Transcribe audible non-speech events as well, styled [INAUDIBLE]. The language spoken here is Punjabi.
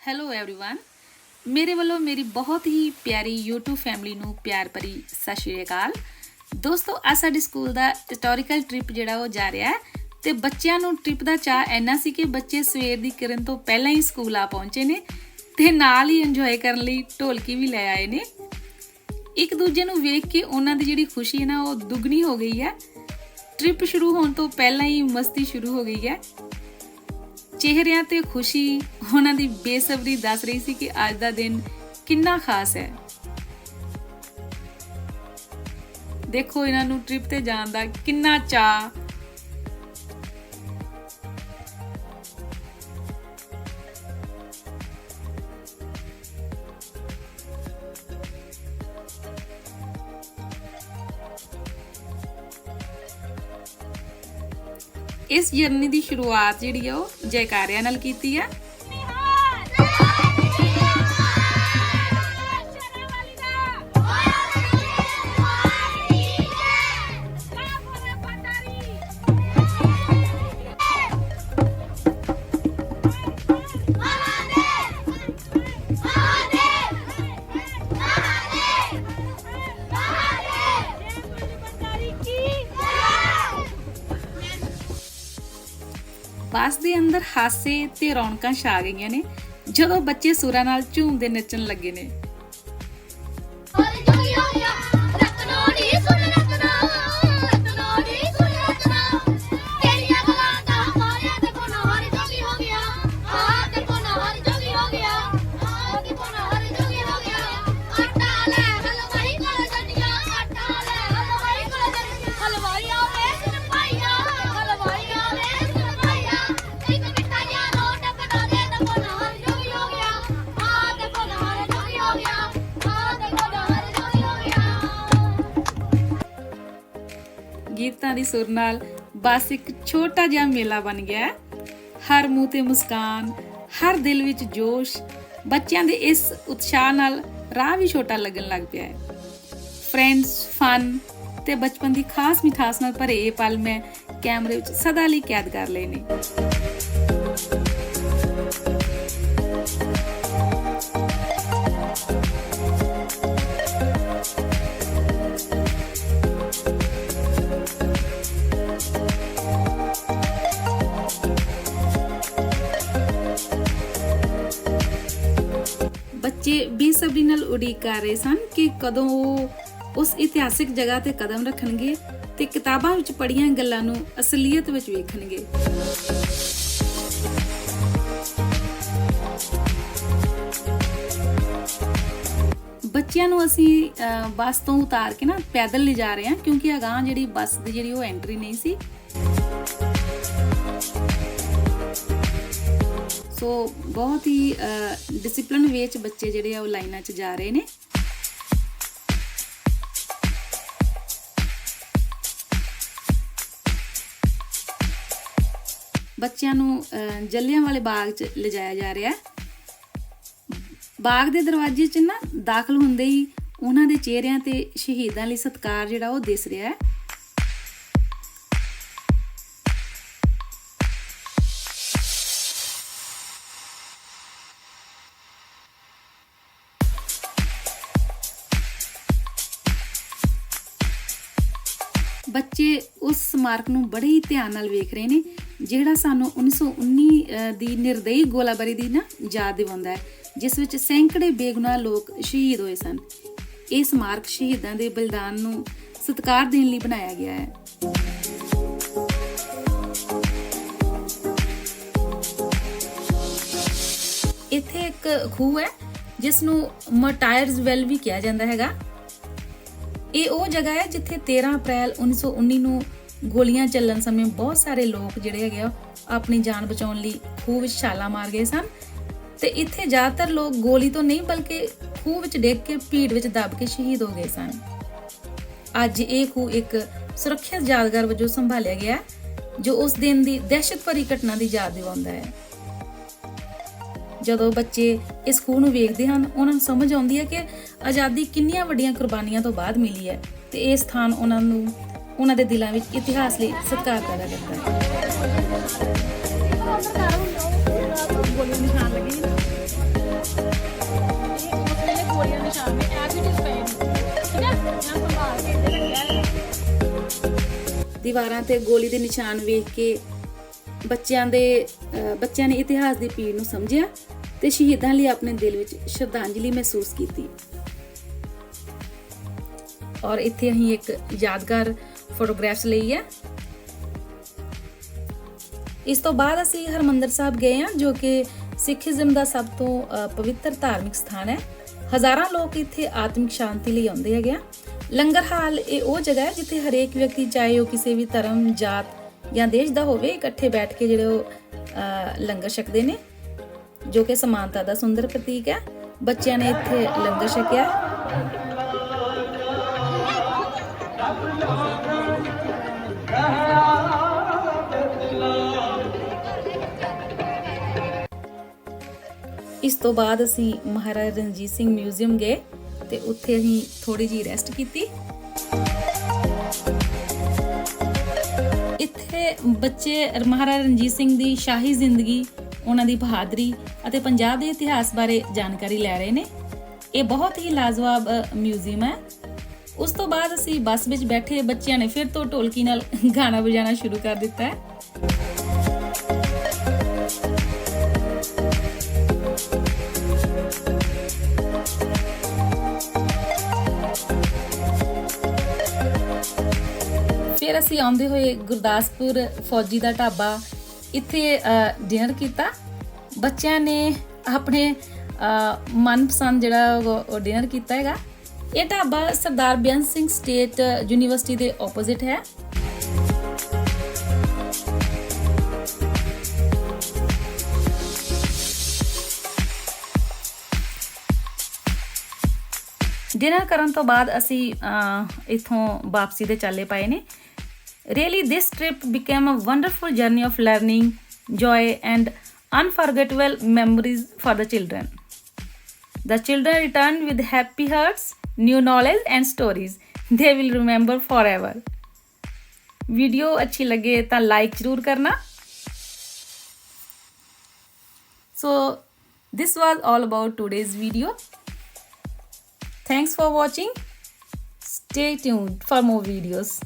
ਹੈਲੋ एवरीवन ਮੇਰੇ ਵੱਲੋਂ ਮੇਰੀ ਬਹੁਤ ਹੀ ਪਿਆਰੀ YouTube ਫੈਮਿਲੀ ਨੂੰ ਪਿਆਰ ਭਰੀ ਸਤਿ ਸ਼੍ਰੀ ਅਕਾਲ ਦੋਸਤੋ ਅੱਜ ਸਾਡੇ ਸਕੂਲ ਦਾ ਹਿਸਟੋਰੀਕਲ ਟ੍ਰਿਪ ਜਿਹੜਾ ਉਹ ਜਾ ਰਿਹਾ ਹੈ ਤੇ ਬੱਚਿਆਂ ਨੂੰ ਟ੍ਰਿਪ ਦਾ ਚਾਹ ਇੰਨਾ ਸੀ ਕਿ ਬੱਚੇ ਸਵੇਰ ਦੀ ਕਿਰਨ ਤੋਂ ਪਹਿਲਾਂ ਹੀ ਸਕੂਲ ਆ ਪਹੁੰਚੇ ਨੇ ਤੇ ਨਾਲ ਹੀ ਇੰਜੋਏ ਕਰਨ ਲਈ ਢੋਲਕੀ ਵੀ ਲੈ ਆਏ ਨੇ ਇੱਕ ਦੂਜੇ ਨੂੰ ਵੇਖ ਕੇ ਉਹਨਾਂ ਦੀ ਜਿਹੜੀ ਖੁਸ਼ੀ ਹੈ ਨਾ ਉਹ ਦੁੱਗਣੀ ਹੋ ਗਈ ਹੈ ਟ੍ਰਿਪ ਸ਼ੁਰੂ ਹੋਣ ਤੋਂ ਪਹਿਲਾਂ ਹੀ ਮਸਤੀ ਸ਼ੁਰੂ ਹੋ ਗਈ ਹੈ ਚਿਹਰਿਆਂ ਤੇ ਖੁਸ਼ੀ ਉਹਨਾਂ ਦੀ ਬੇਸਬਰੀ ਦੱਸ ਰਹੀ ਸੀ ਕਿ ਅੱਜ ਦਾ ਦਿਨ ਕਿੰਨਾ ਖਾਸ ਹੈ। ਦੇਖੋ, ਇਹਨਾਂ ਨੂੰ ਟ੍ਰਿਪ ਤੇ ਜਾਣ ਦਾ ਕਿੰਨਾ ਚਾਹ ਇਸ ਜਰਨੀ ਦੀ ਸ਼ੁਰੂਆਤ ਜਿਹੜੀ ਆ ਉਹ ਜੈਕਾਰਿਆਂ ਨਾਲ ਕੀਤੀ ਆ। ਬੱਸ ਦੇ ਅੰਦਰ ਹਾਸੇ ਤੇ ਰੌਣਕਾਂ ਛਾ ਗਈਆਂ ਨੇ, ਜਦੋਂ ਬੱਚੇ ਸੁਰਾਂ ਨਾਲ ਝੂਮਦੇ ਨੱਚਣ ਲੱਗੇ ਨੇ। ਗੀਤਾਂ ਦੀ ਸੁਰ ਨਾਲ ਬਸ ਇੱਕ ਛੋਟਾ ਜਿਹਾ ਮੇਲਾ ਬਣ ਗਿਆ ਹੈ। ਹਰ ਮੂੰਹ ਤੇ ਮੁਸਕਾਨ, ਹਰ ਦਿਲ ਵਿੱਚ ਜੋਸ਼, ਬੱਚਿਆਂ ਦੇ ਇਸ ਉਤਸ਼ਾਹ ਨਾਲ ਰਾਹ ਵੀ ਛੋਟਾ ਲੱਗਣ ਲੱਗ ਪਿਆ ਹੈ ਫਰੈਂਡਸ ਫਨ ਤੇ ਬਚਪਨ ਦੀ ਖਾਸ ਮਿਠਾਸ ਨਾਲ ਭਰੇ ਇਹ ਪਲ ਮੈਂ ਕੈਮਰੇ ਵਿੱਚ ਸਦਾ ਲਈ ਕੈਦ ਕਰ ਲਏ ਨੇ ਬੱਚੇ ਬੇਸਬਰੀ ਨਾਲ ਉਡੀਕ ਕਰ ਰਹੇ ਸਨ ਕਿ ਕਦੋਂ ਉਹ ਉਸ ਇਤਿਹਾਸਿਕ ਜਗ੍ਹਾ ਤੇ ਕਦਮ ਰੱਖਣਗੇ ਤੇ ਕਿਤਾਬਾਂ ਵਿੱਚ ਪੜ੍ਹੀਆਂ ਗੱਲਾਂ ਨੂੰ ਅਸਲੀਅਤ ਵਿੱਚ ਵੇਖਣਗੇ। ਬੱਚਿਆਂ ਨੂੰ ਅਸੀਂ ਅਹ, ਬੱਸ ਤੋਂ ਉਤਾਰ ਕੇ ਨਾ ਪੈਦਲ ਲਿਜਾ ਰਹੇ ਹਾਂ ਕਿਉਂਕਿ ਅਗਾਂਹ ਜਿਹੜੀ ਬੱਸ ਦੀ ਜਿਹੜੀ ਉਹ ਐਂਟਰੀ ਨਹੀਂ ਸੀ ਸੋ ਬਹੁਤ ਹੀ ਡਿਸਪਲਿਨ ਵਿੱਚ ਬੱਚੇ ਜਿਹੜੇ ਆ ਉਹ ਲਾਈਨਾਂ 'ਚ ਜਾ ਰਹੇ ਨੇ। ਬੱਚਿਆਂ ਨੂੰ ਅਹ, ਵਾਲੇ ਬਾਗ 'ਚ ਲਿਜਾਇਆ ਜਾ ਰਿਹਾ। ਬਾਗ ਦੇ ਦਰਵਾਜ਼ੇ 'ਚ ਨਾ ਦਾਖਲ ਹੁੰਦੇ ਹੀ ਉਹਨਾਂ ਦੇ ਚਿਹਰਿਆਂ ਤੇ ਸ਼ਹੀਦਾਂ ਲਈ ਸਤਿਕਾਰ ਜਿਹੜਾ ਉਹ ਦਿਸ ਰਿਹਾ ਹੈ। ਬੱਚੇ ਉਸ ਸਮਾਰਕ ਨੂੰ ਬੜੇ ਹੀ ਧਿਆਨ ਨਾਲ ਵੇਖ ਰਹੇ ਨੇ ਜਿਹੜਾ ਸਾਨੂੰ 1919 ਅਹ, ਦੀ ਨਿਰਦਈ ਗੋਲਾਬਾਰੀ ਦੀ ਨਾ ਯਾਦ ਦਿਵਾਉਂਦਾ ਹੈ ਜਿਸ ਵਿੱਚ ਸੈਂਕੜੇ ਬੇਗੁਨਾਹ ਲੋਕ ਸ਼ਹੀਦ ਹੋਏ ਸਨ। ਇਹ ਸਮਾਰਕ ਸ਼ਹੀਦਾਂ ਦੇ ਬਲਿਦਾਨ ਨੂੰ ਸਤਿਕਾਰ ਦੇਣ ਲਈ ਬਣਾਇਆ ਗਿਆ ਹੈ। ਇੱਥੇ ਇੱਕ ਖੂਹ ਹੈ ਜਿਸ ਨੂੰ ਮਟਾਇਰਸ ਵੈਲ ਵੀ ਕਿਹਾ ਜਾਂਦਾ ਹੈਗਾ। ਇਹ ਉਹ ਜਗ੍ਹਾ ਹੈ ਜਿੱਥੇ 13 ਅਪ੍ਰੈਲ 1919 ਨੂੰ ਗੋਲੀਆਂ ਚੱਲਣ ਸਮੇਂ ਬਹੁਤ ਸਾਰੇ ਲੋਕ ਜਿਹੜੇ ਹੈਗੇ ਆ, ਆਪਣੀ ਜਾਨ ਬਚਾਉਣ ਲਈ ਖੂਹ ਵਿੱਚ ਛਾਲਾਂ ਮਾਰ ਗਏ ਸਨ। ਤੇ ਇੱਥੇ ਜ਼ਿਆਦਾਤਰ ਲੋਕ ਗੋਲੀ ਤੋਂ ਨਹੀਂ ਬਲਕਿ ਖੂਹ ਵਿੱਚ ਡਿੱਗ ਕੇ ਭੀੜ ਵਿੱਚ ਦਬ ਕੇ ਸ਼ਹੀਦ ਹੋ ਗਏ ਸਨ। ਅੱਜ ਇਹ ਖੂਹ ਇੱਕ ਸੁਰੱਖਿਅਤ ਯਾਦਗਾਰ ਵਜੋਂ ਸੰਭਾਲਿਆ ਗਿਆ ਜੋ ਉਸ ਦਿਨ ਦੀ ਦਹਿਸ਼ਤ ਭਰੀ ਘਟਨਾ ਦੀ ਯਾਦ ਦਿਵਾਉਂਦਾ ਹੈ। ਜਦੋਂ ਬੱਚੇ ਇਸ ਖੂਹ ਨੂੰ ਵੇਖਦੇ ਹਨ, ਉਹਨਾਂ ਨੂੰ ਸਮਝ ਆਉਂਦੀ ਹੈ ਕਿ ਆਜ਼ਾਦੀ ਕਿੰਨੀਆਂ ਵੱਡੀਆਂ ਕੁਰਬਾਨੀਆਂ ਤੋਂ ਬਾਅਦ ਮਿਲੀ ਹੈ ਤੇ ਇਹ ਸਥਾਨ ਉਹਨਾਂ ਨੂੰ, ਉਹਨਾਂ ਦੇ ਦਿਲਾਂ ਵਿੱਚ ਇਤਿਹਾਸ ਲਈ ਸਤਿਕਾਰ ਪੈਦਾ ਕਰਦਾ ਹੈ। ਦੀਵਾਰਾਂ ਤੇ ਗੋਲੀ ਦੇ ਨਿਸ਼ਾਨ ਵੇਖ ਕੇ ਬੱਚਿਆਂ ਦੇ ਬੱਚਿਆਂ ਨੇ ਇਤਿਹਾਸ ਦੀ ਪੀੜ ਨੂੰ ਸਮਝਿਆ। ਤੇ ਸ਼ਹੀਦਾਂ ਲਈ ਆਪਣੇ ਦਿਲ ਵਿੱਚ ਸ਼ਰਧਾਂਜਲੀ ਮਹਿਸੂਸ ਕੀਤੀ। ਔਰ ਇੱਥੇ ਅਸੀਂ ਇੱਕ ਯਾਦਗਾਰ ਫੋਟੋਗ੍ਰਾਫਸ ਲਈ ਹੈ। ਇਸ ਤੋਂ ਬਾਅਦ ਅਸੀਂ ਹਰਮੰਦਰ ਸਾਹਿਬ ਗਏ ਹਾਂ, ਜੋ ਕਿ ਸਿੱਖੀਜ਼ਮ ਦਾ ਸਭ ਤੋਂ ਪਵਿੱਤਰ ਧਾਰਮਿਕ ਸਥਾਨ ਹੈ। ਹਜ਼ਾਰਾਂ ਲੋਕ ਇੱਥੇ ਆਤਮਿਕ ਸ਼ਾਂਤੀ ਲਈ ਆਉਂਦੇ ਹੈਗੇ ਆ। ਲੰਗਰ ਹਾਲ ਇਹ ਉਹ ਜਗ੍ਹਾ ਹੈ ਜਿੱਥੇ ਹਰੇਕ ਵਿਅਕਤੀ, ਚਾਹੇ ਉਹ ਕਿਸੇ ਵੀ ਧਰਮ, ਜਾਤ ਜਾਂ ਦੇਸ਼ ਦਾ ਹੋਵੇ, ਇਕੱਠੇ ਬੈਠ ਕੇ ਜਿਹੜੇ ਉਹ ਲੰਗਰ ਛਕਦੇ ਨੇ। ਜੋ ਕਿ ਸਮਾਨਤਾ ਦਾ ਸੁੰਦਰ ਪ੍ਰਤੀਕ ਹੈ। ਬੱਚਿਆਂ ਨੇ ਇੱਥੇ ਲੰਗਰ ਛਕਿਆ। ਇਸ ਤੋਂ ਬਾਅਦ ਅਸੀਂ ਮਹਾਰਾਜਾ ਰਣਜੀਤ ਸਿੰਘ ਮਿਊਜ਼ੀਅਮ ਗਏ ਤੇ ਉੱਥੇ ਅਸੀਂ ਥੋੜੀ ਜੀ ਰੈਸਟ ਕੀਤੀ। ਇੱਥੇ ਬੱਚੇ ਮਹਾਰਾਜਾ ਰਣਜੀਤ ਸਿੰਘ ਦੀ ਸ਼ਾਹੀ ਜ਼ਿੰਦਗੀ ਉਹਨਾਂ ਦੀ ਬਹਾਦਰੀ ਅਤੇ ਪੰਜਾਬ ਦੇ ਇਤਿਹਾਸ ਬਾਰੇ ਜਾਣਕਾਰੀ ਲੈ ਰਹੇ ਨੇ। ਇਹ ਬਹੁਤ ਹੀ ਲਾਜਵਾਬ ਮਿਊਜ਼ੀਅਮ ਹੈ। ਉਸ ਤੋਂ ਬਾਅਦ ਅਸੀਂ ਬੱਸ ਵਿੱਚ ਬੈਠੇ ਬੱਚਿਆਂ ਨੇ ਫਿਰ ਤੋਂ ਢੋਲਕੀ ਨਾਲ ਗਾਣਾ ਵਜਾਉਣਾ ਸ਼ੁਰੂ ਕਰ ਦਿੱਤਾ ਹੈ। ਫਿਰ ਅਸੀਂ ਆਉਂਦੇ ਹੋਏ ਗੁਰਦਾਸਪੁਰ ਫੌਜੀ ਦਾ ਢਾਬਾ ਇੱਥੇ ਡਿਨਰ ਕੀਤਾ। ਬੱਚਿਆਂ ਨੇ ਆਪਣੇ ਮਨਪਸੰਦ ਜਿਹੜਾ ਉਹ ਡਿਨਰ ਕੀਤਾ ਹੈਗਾ। ਇਹ ਢਾਬਾ ਸਰਦਾਰ ਬਿਆਨ ਸਿੰਘ ਸਟੇਟ ਯੂਨੀਵਰਸਿਟੀ ਦੇ ਆਪੋਜ਼ਿਟ ਹੈ। ਡਿਨਰ ਕਰਨ ਤੋਂ ਬਾਅਦ ਅਸੀਂ ਅਹ, ਇੱਥੋਂ ਵਾਪਸੀ ਦੇ ਚਾਲੇ ਪਾਏ ਨੇ। Really, this trip became a wonderful journey of learning, joy, and unforgettable memories for the children. The children returned with happy hearts, new knowledge, and stories. [LAUGHS] They will remember forever. Video अच्छी लगे तो लाइक जरूर करना so this was all about today's video thanks for watching stay tuned for more videos